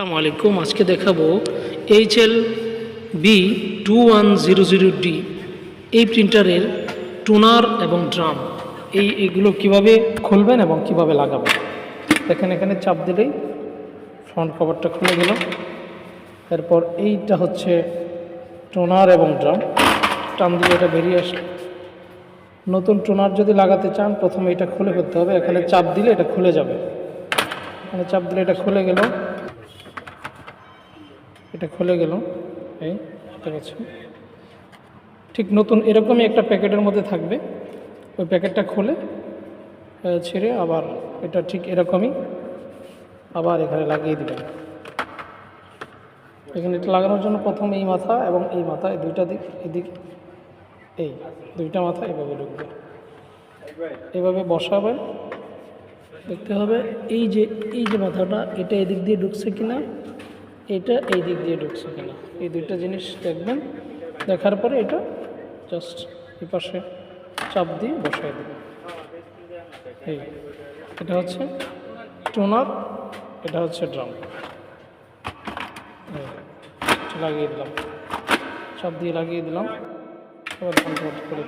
আসসালামু আলাইকুম। আজকে দেখাবো H L B two one zero zero D এই প্রিন্টারের টোনার এবং ড্রাম এই এগুলো কীভাবে খুলবেন এবং কীভাবে লাগাবেন? দেখেন, এখানে চাপ দিলেই ফ্রন্ট কভারটা খুলে গেল। এরপর এইটা হচ্ছে টোনার এবং ড্রাম টান দিলে এটা বেরিয়ে আসলো নতুন টোনার যদি লাগাতে চান, প্রথমে এটা খুলে ফেলতে হবে। এখানে চাপ দিলে এটা খুলে যাবে। এখানে চাপ দিলে এটা খুলে গেল। এটা খুলে গেল। এই ঠিক নতুন, এরকমই একটা প্যাকেটের মধ্যে থাকবে। ওই প্যাকেটটা খুলে ছেড়ে আবার এটা ঠিক এরকমই আবার এখানে লাগিয়ে দিবেন। এখানে এটা লাগানোর জন্য প্রথম এই মাথা এবং এই মাথা, এই দুইটা দিক, এদিক, এই দুইটা মাথা এভাবে ঢুকবে। এভাবে বসাবেন দেখতে হবে, এই যে এই যে মাথাটা, এটা এদিক দিয়ে ঢুকছে কিনা এটা এই দিক দিয়ে ঢুকছে কিনা এই দুইটা জিনিস দেখবেন, দেখার পরে এটা জাস্ট এই পাশে চাপ দিয়ে বসাই দেবেন। এই, এটা হচ্ছে টোনার, এটা হচ্ছে ড্রাম। লাগিয়ে দিলাম। চাপ দিয়ে লাগিয়ে দিলাম। এবার করে